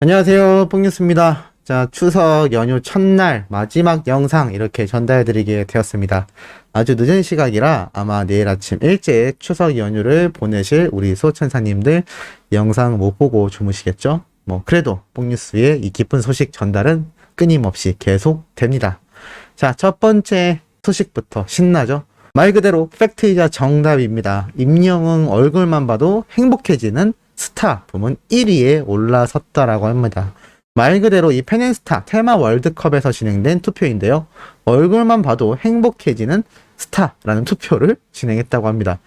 안녕하세요. 뽕뉴스입니다. 자, 추석 연휴 첫날 마지막 영상 이렇게 전달드리게 되었습니다. 아주 늦은 시각이라 아마 내일 아침 일찍 추석 연휴를 보내실 우리 소천사님들 영상 못 보고 주무시겠죠? 뭐, 그래도 뽕뉴스의 이 기쁜 소식 전달은 끊임없이 계속 됩니다. 자, 첫 번째 소식부터 신나죠? 말 그대로 팩트이자 정답입니다. 임영웅 얼굴만 봐도 행복해지는 스타 부문 1위에 올라섰다라고 합니다. 말 그대로 이 페넨스타 테마 월드컵에서 진행된 투표인데요. 얼굴만 봐도 행복해지는 스타라는 투표를 진행했다고 합니다.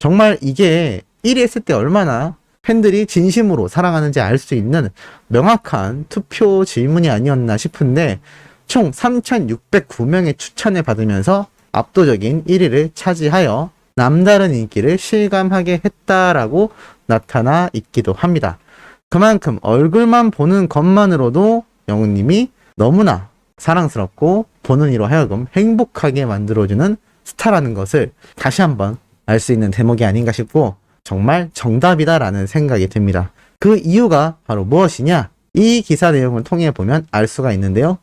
정말 이게 1위 했을 때 얼마나 팬들이 진심으로 사랑하는지 알 수 있는 명확한 투표 질문이 아니었나 싶은데 총 3,609명의 추천을 받으면서 압도적인 1위를 차지하여 남다른 인기를 실감하게 했다라고 나타나 있기도 합니다. 그만큼 얼굴만 보는 것만으로도 영웅님이 너무나 사랑스럽고 보는 이로 하여금 행복하게 만들어주는 스타라는 것을 다시 한번 알 수 있는 대목이 아닌가 싶고 정말 정답이다라는 생각이 듭니다. 그 이유가 바로 무엇이냐? 이 기사 내용을 통해 보면 알 수가 있는데요.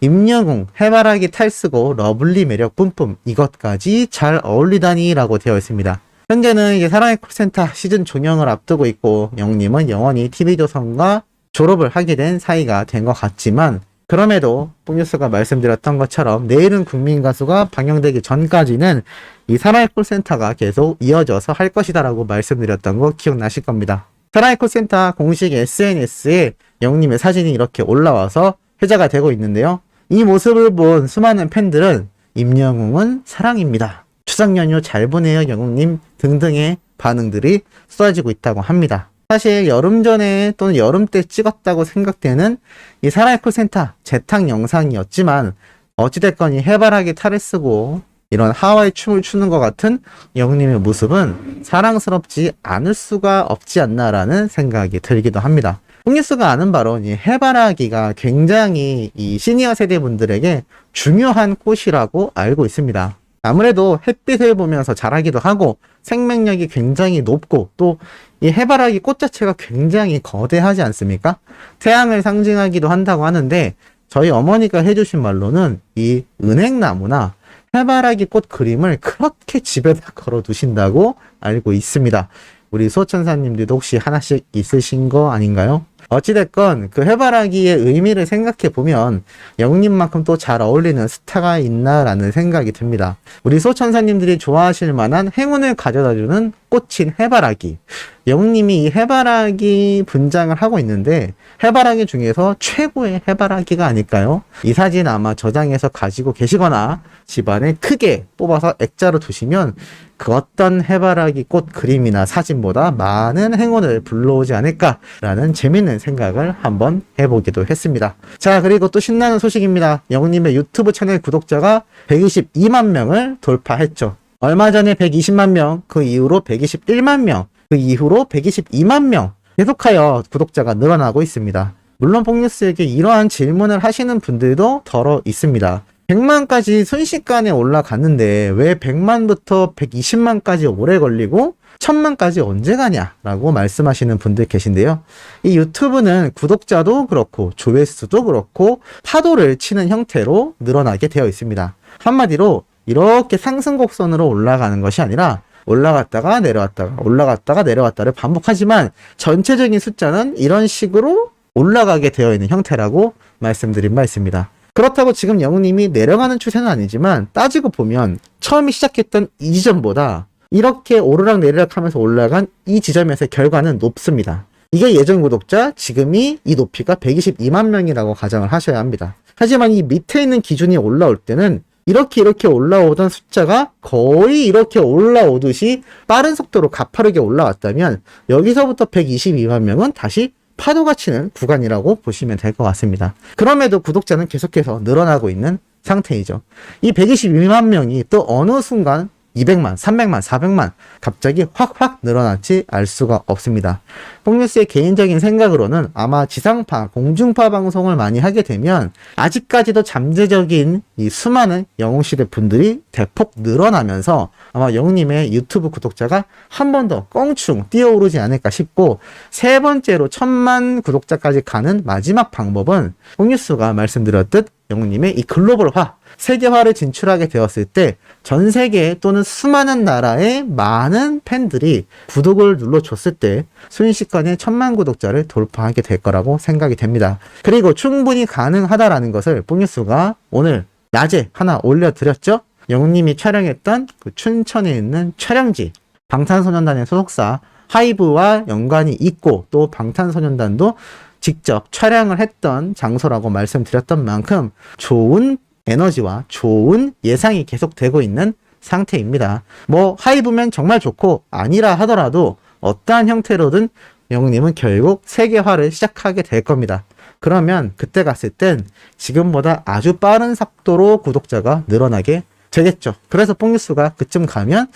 임영웅, 해바라기 탈쓰고 러블리 매력 뿜뿜 이것까지 잘 어울리다니라고 되어 있습니다. 현재는 이제 사랑의 콜센터 시즌 종영을 앞두고 있고 영님은 영원히 TV조선과 졸업을 하게 된 사이가 된 것 같지만 그럼에도 뽕뉴스가 말씀드렸던 것처럼 내일은 국민 가수가 방영되기 전까지는 이 사랑의 콜센터가 계속 이어져서 할 것이다라고 말씀드렸던 거 기억나실 겁니다. 사랑의 콜센터 공식 SNS에 영님의 사진이 이렇게 올라와서 회자가 되고 있는데요. 이 모습을 본 수많은 팬들은 임영웅은 사랑입니다. 추석 연휴 잘 보내요 영웅님 등등의 반응들이 쏟아지고 있다고 합니다. 사실 여름 전에 또는 여름 때 찍었다고 생각되는 이 사랑의 콜센터 재탕 영상이었지만 어찌됐건 이 해바라기 탈을 쓰고 이런 하와이 춤을 추는 것 같은 영웅님의 모습은 사랑스럽지 않을 수가 없지 않나라는 생각이 들기도 합니다. 홍뉴스가 아는 바로 이 해바라기가 굉장히 이 시니어 세대 분들에게 중요한 꽃이라고 알고 있습니다. 아무래도 햇빛을 보면서 자라기도 하고 생명력이 굉장히 높고 또 이 해바라기 꽃 자체가 굉장히 거대하지 않습니까? 태양을 상징하기도 한다고 하는데 저희 어머니가 해주신 말로는 이 은행나무나 해바라기 꽃 그림을 그렇게 집에다 걸어 두신다고 알고 있습니다. 우리 소천사님들도 혹시 하나씩 있으신 거 아닌가요? 어찌됐건 그 해바라기의 의미를 생각해 보면 영웅님만큼 또 잘 어울리는 스타가 있나라는 생각이 듭니다. 우리 소천사님들이 좋아하실 만한 행운을 가져다주는 꽃인 해바라기. 영웅님이 이 해바라기 분장을 하고 있는데 해바라기 중에서 최고의 해바라기가 아닐까요? 이 사진 아마 저장해서 가지고 계시거나 집안에 크게 뽑아서 액자로 두시면 그 어떤 해바라기 꽃 그림이나 사진보다 많은 행운을 불러오지 않을까라는 재밌는 생각을 한번 해보기도 했습니다. 자, 그리고 또 신나는 소식입니다. 영웅님의 유튜브 채널 구독자가 122만 명을 돌파했죠. 얼마 전에 120만 명, 그 이후로 121만 명, 그 이후로 122만 명, 계속하여 구독자가 늘어나고 있습니다. 물론 폭뉴스에게 이러한 질문을 하시는 분들도 덜어 있습니다. 100만까지 순식간에 올라갔는데 왜 100만부터 120만까지 오래 걸리고 1000만까지 언제 가냐라고 말씀하시는 분들 계신데요. 이 유튜브는 구독자도 그렇고 조회수도 그렇고 파도를 치는 형태로 늘어나게 되어 있습니다. 한마디로 이렇게 상승 곡선으로 올라가는 것이 아니라 올라갔다가 내려왔다가 올라갔다가 내려왔다를 반복하지만 전체적인 숫자는 이런 식으로 올라가게 되어 있는 형태라고 말씀드린 바 있습니다. 그렇다고 지금 영웅님이 내려가는 추세는 아니지만 따지고 보면 처음에 시작했던 이 지점보다 이렇게 오르락 내리락 하면서 올라간 이 지점에서의 결과는 높습니다. 이게 예전 구독자, 지금이 이 높이가 122만 명이라고 가정을 하셔야 합니다. 하지만 이 밑에 있는 기준이 올라올 때는 이렇게 이렇게 올라오던 숫자가 거의 이렇게 올라오듯이 빠른 속도로 가파르게 올라왔다면 여기서부터 122만 명은 다시 파도가 치는 구간이라고 보시면 될 것 같습니다. 그럼에도 구독자는 계속해서 늘어나고 있는 상태이죠. 이 122만 명이 또 어느 순간 200만, 300만, 400만 갑자기 확확 늘어났지 알 수가 없습니다. 뽕뉴스의 개인적인 생각으로는 아마 지상파, 공중파 방송을 많이 하게 되면 아직까지도 잠재적인 이 수많은 영웅시대 분들이 대폭 늘어나면서 아마 영웅님의 유튜브 구독자가 한 번 더 껑충 뛰어오르지 않을까 싶고 세 번째로 천만 구독자까지 가는 마지막 방법은 뽕뉴스가 말씀드렸듯 영웅님의 이 글로벌화, 세계화를 진출하게 되었을 때 전 세계 또는 수많은 나라의 많은 팬들이 구독을 눌러줬을 때 순식간에 천만 구독자를 돌파하게 될 거라고 생각이 됩니다. 그리고 충분히 가능하다라는 것을 뽕뉴스가 오늘 낮에 하나 올려드렸죠? 영웅님이 촬영했던 그 춘천에 있는 촬영지, 방탄소년단의 소속사 하이브와 연관이 있고 또 방탄소년단도 직접 촬영을 했던 장소라고 말씀드렸던 만큼 좋은 에너지와 좋은 예상이 계속되고 있는 상태입니다. 뭐 하이브면 정말 좋고 아니라 하더라도 어떠한 형태로든 영웅님은 결국 세계화를 시작하게 될 겁니다. 그러면 그때 갔을 땐 지금보다 아주 빠른 속도로 구독자가 늘어나게 되겠죠. 그래서 뽕뉴스가 그쯤 가면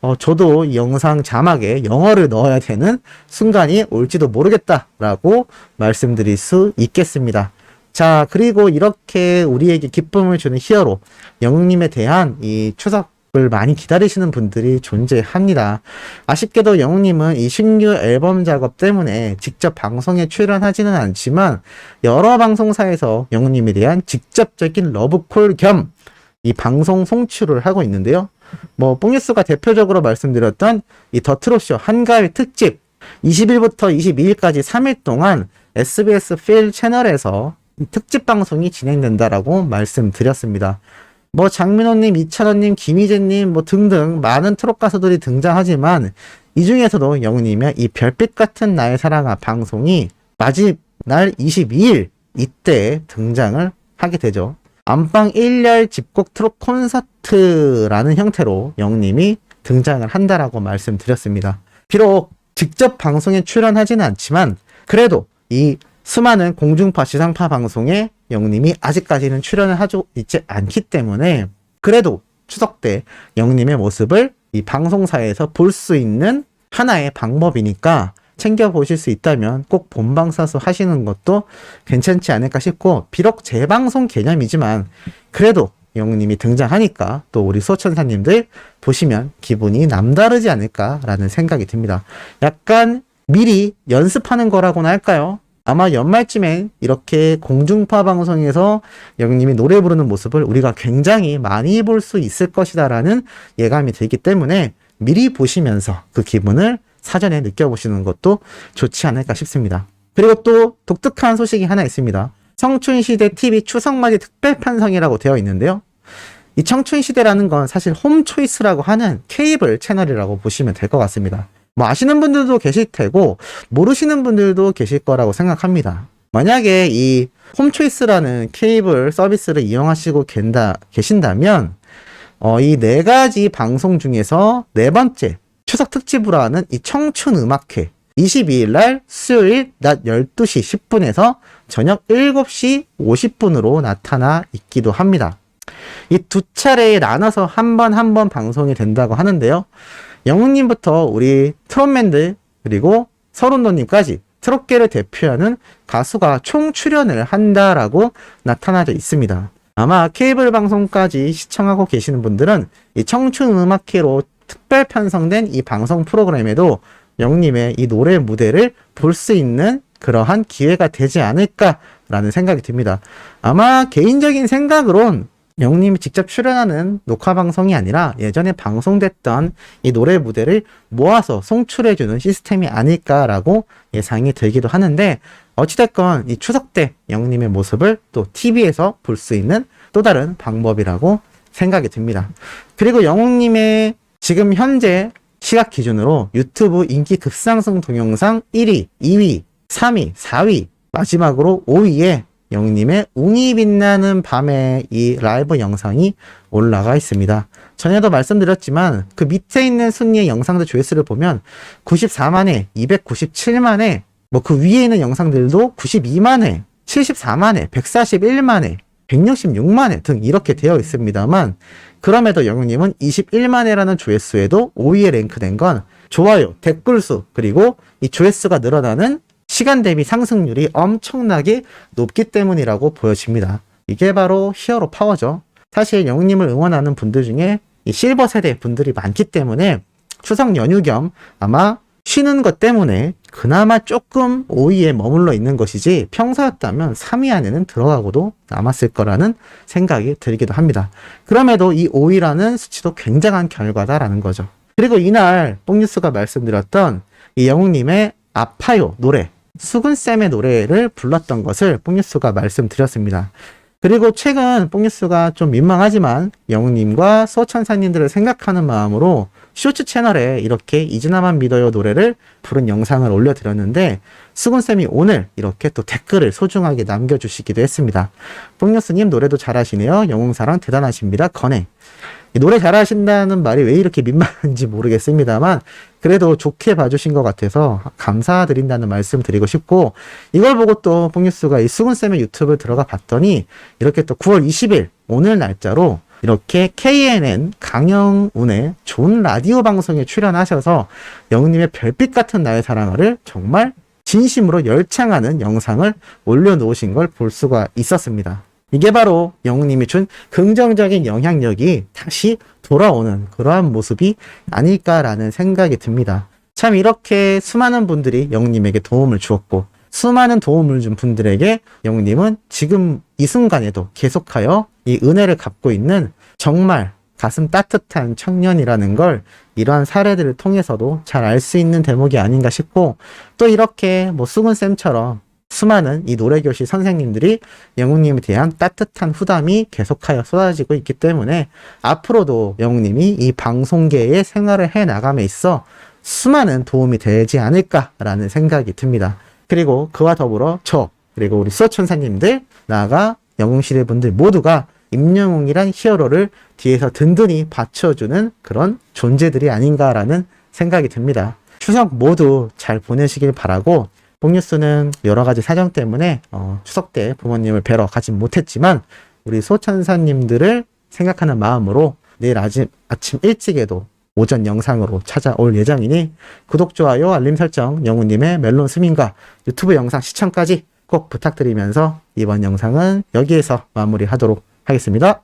어, 저도 이 영상 자막에 영어를 넣어야 되는 순간이 올지도 모르겠다라고 말씀드릴 수 있겠습니다. 자, 그리고 이렇게 우리에게 기쁨을 주는 히어로, 영웅님에 대한 이 추석 을 많이 기다리시는 분들이 존재합니다. 아쉽게도 영웅님은 이 신규 앨범 작업 때문에 직접 방송에 출연하지는 않지만, 여러 방송사에서 영웅님에 대한 직접적인 러브콜 겸 이 방송 송출을 하고 있는데요. 뭐, 뽕뉴스가 대표적으로 말씀드렸던 이 더트로쇼 한가위 특집, 20일부터 22일까지 3일 동안 SBS 필 채널에서 특집 방송이 진행된다라고 말씀드렸습니다. 뭐 장민호님, 이찬원님, 김희재님 뭐 등등 많은 트롯 가수들이 등장하지만 이 중에서도 영웅님의 이 별빛 같은 나의 사랑아 방송이 마지날 22일 이때 등장을 하게 되죠. 안방 1열 집곡 트롯 콘서트라는 형태로 영웅님이 등장을 한다라고 말씀드렸습니다. 비록 직접 방송에 출연하지는 않지만 그래도 이 수많은 공중파, 지상파 방송에 영님이 아직까지는 출연을 하고 있지 않기 때문에 그래도 추석 때 영님의 모습을 이 방송사에서 볼 수 있는 하나의 방법이니까 챙겨보실 수 있다면 꼭 본방사수 하시는 것도 괜찮지 않을까 싶고 비록 재방송 개념이지만 그래도 영님이 등장하니까 또 우리 수호천사님들 보시면 기분이 남다르지 않을까라는 생각이 듭니다. 약간 미리 연습하는 거라고나 할까요? 아마 연말쯤엔 이렇게 공중파 방송에서 영님이 노래 부르는 모습을 우리가 굉장히 많이 볼 수 있을 것이다라는 예감이 들기 때문에 미리 보시면서 그 기분을 사전에 느껴보시는 것도 좋지 않을까 싶습니다. 그리고 또 독특한 소식이 하나 있습니다. 청춘시대 TV 추석맞이 특별 편성이라고 되어 있는데요. 이 청춘시대라는 건 사실 홈초이스라고 하는 케이블 채널이라고 보시면 될 것 같습니다. 뭐 아시는 분들도 계실 테고 모르시는 분들도 계실 거라고 생각합니다. 만약에 이 홈초이스라는 케이블 서비스를 이용하시고 겐다, 계신다면 어, 이 네 가지 방송 중에서 네 번째 추석 특집으로 하는 이 청춘 음악회 22일 날 수요일 낮 12시 10분에서 저녁 7시 50분으로 나타나 있기도 합니다. 이 두 차례에 나눠서 한 번 한 번 방송이 된다고 하는데요. 영웅님부터 우리 트롯맨들 그리고 서른도님까지 트롯계를 대표하는 가수가 총 출연을 한다라고 나타나져 있습니다. 아마 케이블 방송까지 시청하고 계시는 분들은 이 청춘 음악회로 특별 편성된 이 방송 프로그램에도 영님의 이 노래 무대를 볼 수 있는 그러한 기회가 되지 않을까라는 생각이 듭니다. 아마 개인적인 생각으론 영님이 직접 출연하는 녹화 방송이 아니라 예전에 방송됐던 이 노래 무대를 모아서 송출해주는 시스템이 아닐까라고 예상이 들기도 하는데 어찌됐건 이 추석 때 영님의 모습을 또 TV에서 볼 수 있는 또 다른 방법이라고 생각이 듭니다. 그리고 영웅님의 지금 현재 시각 기준으로 유튜브 인기 급상승 동영상 1위, 2위, 3위, 4위, 마지막으로 5위에 영님의 웅이 빛나는 밤에 이 라이브 영상이 올라가 있습니다. 전에도 말씀드렸지만 그 밑에 있는 순위의 영상들 조회수를 보면 94만회, 297만회, 뭐 그 위에 있는 영상들도 92만회, 74만회, 141만회 166만 회 등 이렇게 되어 있습니다만 그럼에도 영웅님은 21만 회라는 조회수에도 5위에 랭크된 건 좋아요, 댓글 수, 그리고 이 조회수가 늘어나는 시간 대비 상승률이 엄청나게 높기 때문이라고 보여집니다. 이게 바로 히어로 파워죠. 사실 영웅님을 응원하는 분들 중에 이 실버 세대 분들이 많기 때문에 추석 연휴 겸 아마 쉬는 것 때문에 그나마 조금 5위에 머물러 있는 것이지 평소였다면 3위 안에는 들어가고도 남았을 거라는 생각이 들기도 합니다. 그럼에도 이 5위라는 수치도 굉장한 결과다라는 거죠. 그리고 이날 뽕뉴스가 말씀드렸던 이 영웅님의 아파요 노래 수근쌤의 노래를 불렀던 것을 뽕뉴스가 말씀드렸습니다. 그리고 최근 뽕뉴스가 좀 민망하지만 영웅님과 소천사님들을 생각하는 마음으로 쇼츠 채널에 이렇게 이즈나만 믿어요 노래를 부른 영상을 올려드렸는데 수근쌤이 오늘 이렇게 또 댓글을 소중하게 남겨주시기도 했습니다. 뽕뉴스님 노래도 잘하시네요. 영웅사랑 대단하십니다. 건행. 이 노래 잘하신다는 말이 왜 이렇게 민망한지 모르겠습니다만 그래도 좋게 봐주신 것 같아서 감사드린다는 말씀 드리고 싶고 이걸 보고 또 뽕뉴스가 이 수근 쌤의 유튜브 들어가 봤더니 이렇게 또 9월 20일 오늘 날짜로 이렇게 KNN 강영운의 좋은 라디오 방송에 출연하셔서 영웅님의 별빛 같은 나의 사랑을 정말 진심으로 열창하는 영상을 올려놓으신 걸 볼 수가 있었습니다. 이게 바로 영웅님이 준 긍정적인 영향력이 다시 돌아오는 그러한 모습이 아닐까라는 생각이 듭니다. 참 이렇게 수많은 분들이 영웅님에게 도움을 주었고 수많은 도움을 준 분들에게 영웅님은 지금 이 순간에도 계속하여 이 은혜를 갚고 있는 정말 가슴 따뜻한 청년이라는 걸 이러한 사례들을 통해서도 잘 알 수 있는 대목이 아닌가 싶고 또 이렇게 뭐 수근쌤처럼 수많은 이 노래교실 선생님들이 영웅님에 대한 따뜻한 후담이 계속하여 쏟아지고 있기 때문에 앞으로도 영웅님이 이 방송계의 생활을 해 나감에 있어 수많은 도움이 되지 않을까라는 생각이 듭니다. 그리고 그와 더불어 저 그리고 우리 수호천사님들 나아가 영웅시대 분들 모두가 임영웅이란 히어로를 뒤에서 든든히 받쳐주는 그런 존재들이 아닌가라는 생각이 듭니다. 추석 모두 잘 보내시길 바라고 뽕뉴스는 여러 가지 사정 때문에 어, 추석 때 부모님을 뵈러 가진 못했지만 우리 소천사님들을 생각하는 마음으로 내일 아침, 아침 일찍에도 오전 영상으로 찾아올 예정이니 구독, 좋아요, 알림 설정, 영우님의 멜론 스밍과 유튜브 영상 시청까지 꼭 부탁드리면서 이번 영상은 여기에서 마무리하도록 하겠습니다.